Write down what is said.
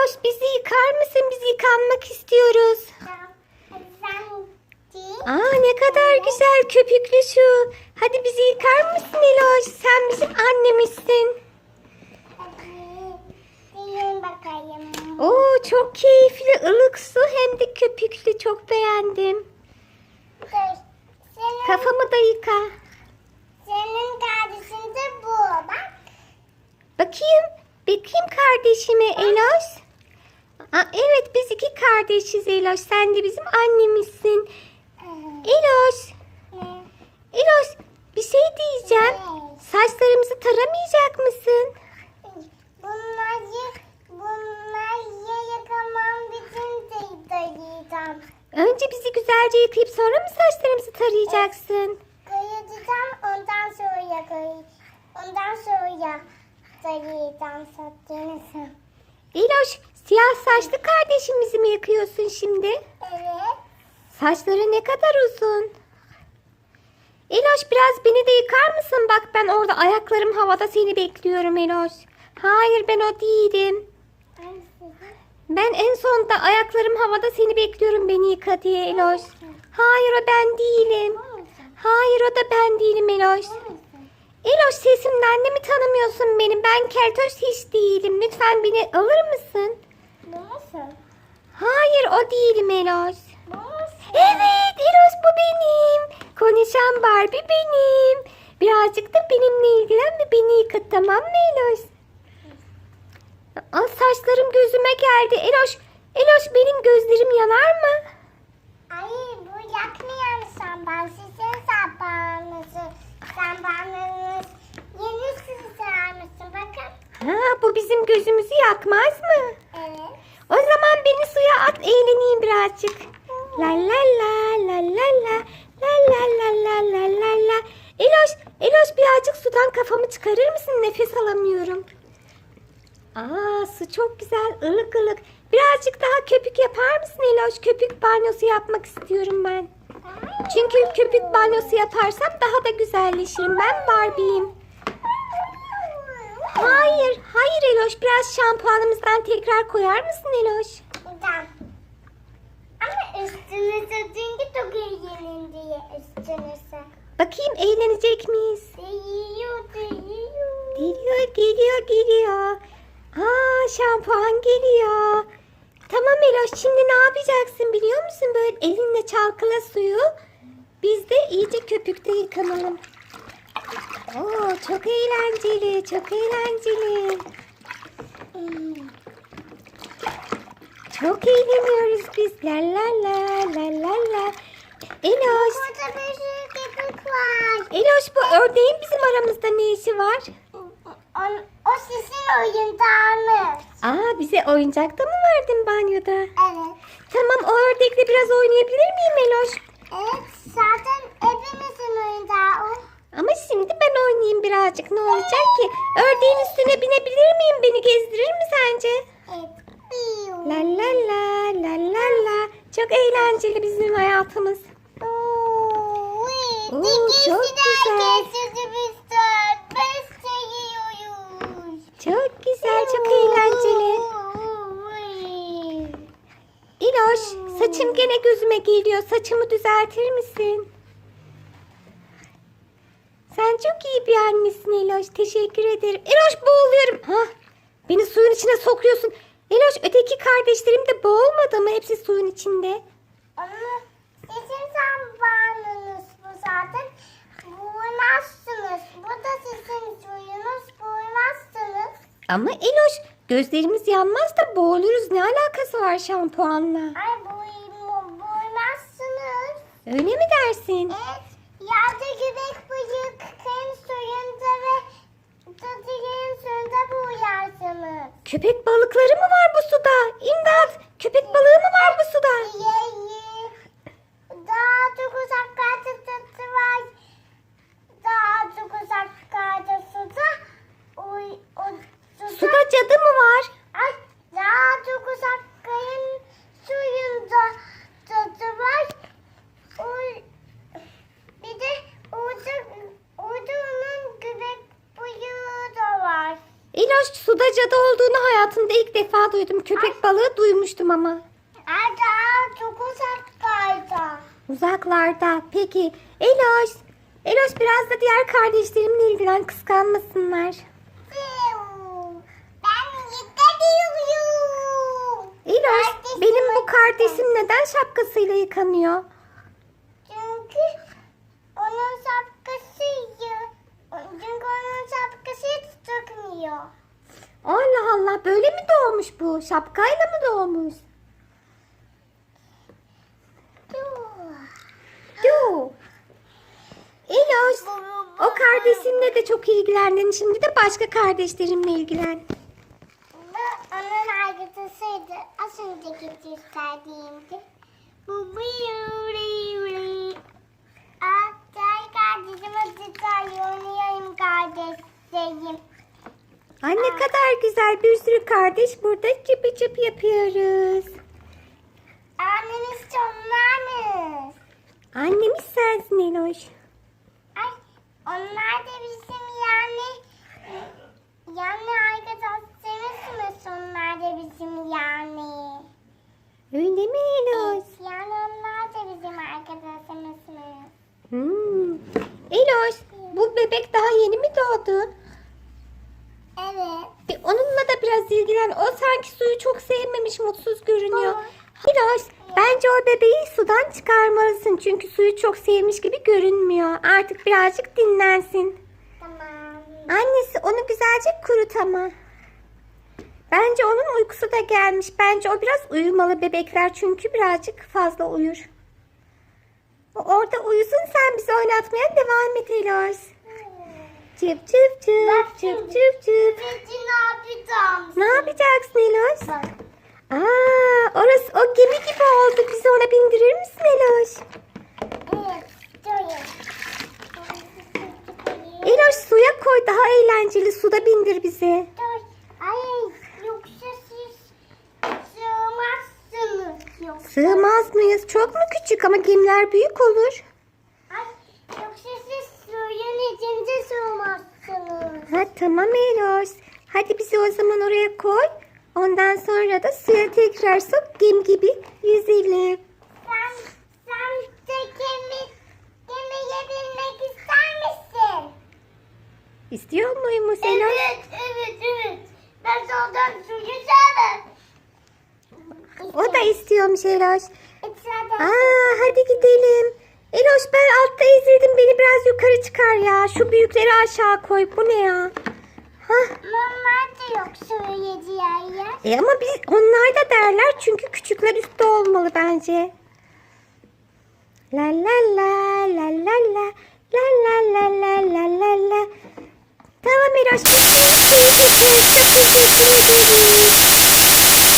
Eloş bizi yıkar mısın? Biz yıkanmak istiyoruz. Aa ne kadar güzel köpüklü şu. Hadi bizi yıkar mısın Eloş? Sen bizim annemizsin. Oo çok keyifli ılık su hem de köpüklü çok beğendim. Senin, Kafamı da yıka. senin kardeşin de bu. Bak. Bakayım. Bakayım kardeşime Eloş. Aa, evet biz iki kardeşiz Eloş. Sen de bizim annemizsin. Eloş. Eloş bir şey diyeceğim. Saçlarımızı taramayacak mısın? Bunları, bunları yakamam bütün dayayacağım. Önce bizi güzelce yıkayıp sonra mı saçlarımızı tarayacaksın? Kayacağım ondan sonra kay. Ondan sonra dayayacağım saçlarını. Eloş siyah saçlı kardeşimizi mi yıkıyorsun şimdi? Evet. Saçları ne kadar uzun. Eloş biraz beni de yıkar mısın? Bak ben orada ayaklarım havada seni bekliyorum Eloş. Hayır ben o değilim. Ben en sonda ayaklarım havada seni bekliyorum beni yıka diye Eloş. Hayır o ben değilim. Hayır o da ben değilim Eloş. Eloş sesimden de mi tanımıyorsun beni? Ben keltoş hiç değilim. Lütfen beni alır mısın? Hayır o. Bu musun? Evet Eloş bu benim. Konuşan Barbie benim. Birazcık da benimle ilgilen ve beni yıkat tamam mı Eloş? Aa, saçlarım gözüme geldi. Eloş, Eloş benim gözlerim yanar mı? Hayır bu yakmayan samban. Sizin sambanınızı. Sambanınız. Yeni sızarmışsın bakın. Ha, bu bizim gözümüzü yakmaz mı? Evet. O zaman beni suya at eğleneyim birazcık. La la la la la la la la la la la la la. Eloş, Eloş birazcık sudan kafamı çıkarır mısın? Nefes alamıyorum. Aa su çok güzel ılık ılık. Birazcık daha köpük yapar mısın Eloş? Köpük banyosu yapmak istiyorum ben. Çünkü köpük banyosu yaparsam daha da güzelleşirim. Ben Barbie'yim. Hayır, hayır Eloş. Biraz şampuanımızdan tekrar koyar mısın Eloş? Tamam. Ama üstünüze çünkü çok eğlenin diye üstünüze. Bakayım eğlenecek miyiz? Geliyor, geliyor, geliyor. Aa, şampuan geliyor. Tamam Eloş, şimdi ne yapacaksın biliyor musun? Böyle elinle çalkala suyu. Biz de iyice köpükte yıkanalım. Oo, çok eğlenceli, çok eğlenceli. Çok eğleniyoruz biz. La la la la la la. Eloş, Burada bir sürü köpük var. Eloş bu ördeğin bizim aramızda ne işi var? O, o sizin oyuncağınız. Aa bize oyuncak da mı verdin banyoda? Evet. Tamam o ördekle biraz oynayabilir miyim Eloş? Evet, zaten hepimizin oyuncağı o. Ama şimdi ben oynayayım birazcık ne olacak ki? Ördeğin üstüne binebilir miyim? Beni gezdirir mi sence? Evet. La la la la la la. Çok eğlenceli bizim hayatımız. Oo, çok güzel. Çok güzel, çok eğlenceli. Eloş saçım gene gözüme geliyor. Saçımı düzeltir misin? Çok iyi bir annesin Eloş. Teşekkür ederim. Eloş boğuluyorum. Hah, beni suyun içine sokuyorsun. Eloş öteki kardeşlerim de boğulmadı mı? Hepsi suyun içinde. Ama sizin zamanınız bu zaten. Buymazsınız. Bu da sizin suyunuz. Buymazsınız. Ama Eloş gözlerimiz yanmaz da boğuluruz. Ne alakası var şampuanla? Ay buymu, buymazsınız. Öyle mi dersin? Evet. Köpek balıkları mı var bu suda? İmdat! Köpek balığı mı var bu suda? Daha çok uzaklarda tadı var. Daha çok uzaklarda suda. Oy, o suda. Suda cadı mı var? Ay, daha çok uzak kıyım suyunda tadı var. Oy, bir de Eloş suda cadı olduğunu hayatımda ilk defa duydum. Köpek balığı duymuştum ama. Ada çok uzaktaydı. Uzaklarda. Peki Eloş. Eloş biraz da diğer kardeşlerimle ilgilen kıskanmasınlar. Ben gidiyorum. Eloş benim bu kardeşim neden şapkasıyla yıkanıyor? Çünkü onun şapkası çünkü onun şapkası hiç çıkmıyor. Allah böyle mi doğmuş bu? Şapkayla mı doğmuş? Yo. Eloş o kardeşinle de çok ilgilendin. Şimdi de başka kardeşlerimle ilgilen. Bu onun arkadaşıydı. Az önceki gösterdiğimdi. Bu bir Ay kardeşim acıtıyor. Oynayayım kardeşim. Ay ne kadar güzel bir sürü kardeş burada çıpı çıp yapıyoruz. Annemiz sonlarmış. Annemiz sensin Eloş. Ay onlar da bizim yani arkadaşlarımız mı? Onlar da bizim yani. Öyle mi Eloş? Yani onlar da bizim arkadaşımız mı? Hmm. Eloş bu bebek daha yeni mi doğdu? Evet. E, onunla da biraz ilgilen. O sanki suyu çok sevmemiş, mutsuz görünüyor. Eloş bence o bebeği sudan çıkarmalısın. Çünkü suyu çok sevmiş gibi görünmüyor. Artık birazcık dinlensin. Tamam. Annesi onu güzelce kurut ama. Bence onun uykusu da gelmiş. Bence o biraz uyumalı bebekler çünkü birazcık fazla uyur. Orada uyusun sen bizi oynatmaya devam et Eloş. Çıp çıp çıp çıp çıp çıp. Peki ne yapacağım? Ne yapacaksın Eloş? Bak. Aa, orası o gemi gibi oldu. Bizi ona bindirir misin Eloş? Evet. Şöyle. Eloş suya koy daha eğlenceli. Suda bindir bizi. Dur. Ay yoksa siz sığmazsınız. Yoksa. Sığmaz mıyız? Çok mu küçük ama gemiler büyük olur. Ay yoksa siz suyun içinde sığmazsınız. Ha tamam Eloş. Hadi bizi o zaman oraya koy. Ondan sonra da suya tekrar sok gem gibi yüzelim. Sen, sen de gemi, gemiye binmek ister misin? İstiyor muymuş Eloş? Evet, evet, evet. Ben zaten suyu sevmem. Da istiyormuş Eloş. Aa hadi gidelim. Eloş ben altta ezildim. Beni biraz yukarı çıkar ya. Şu büyükleri aşağı koy. Bu ne ya? Hah. Normal de yok diğer yer. E ama biz onlar da derler çünkü küçükler üstte olmalı bence. La la la la la la la la la la la la la. Tamam Eroş biz şimdi suya geçiyoruz. Çok ederiz.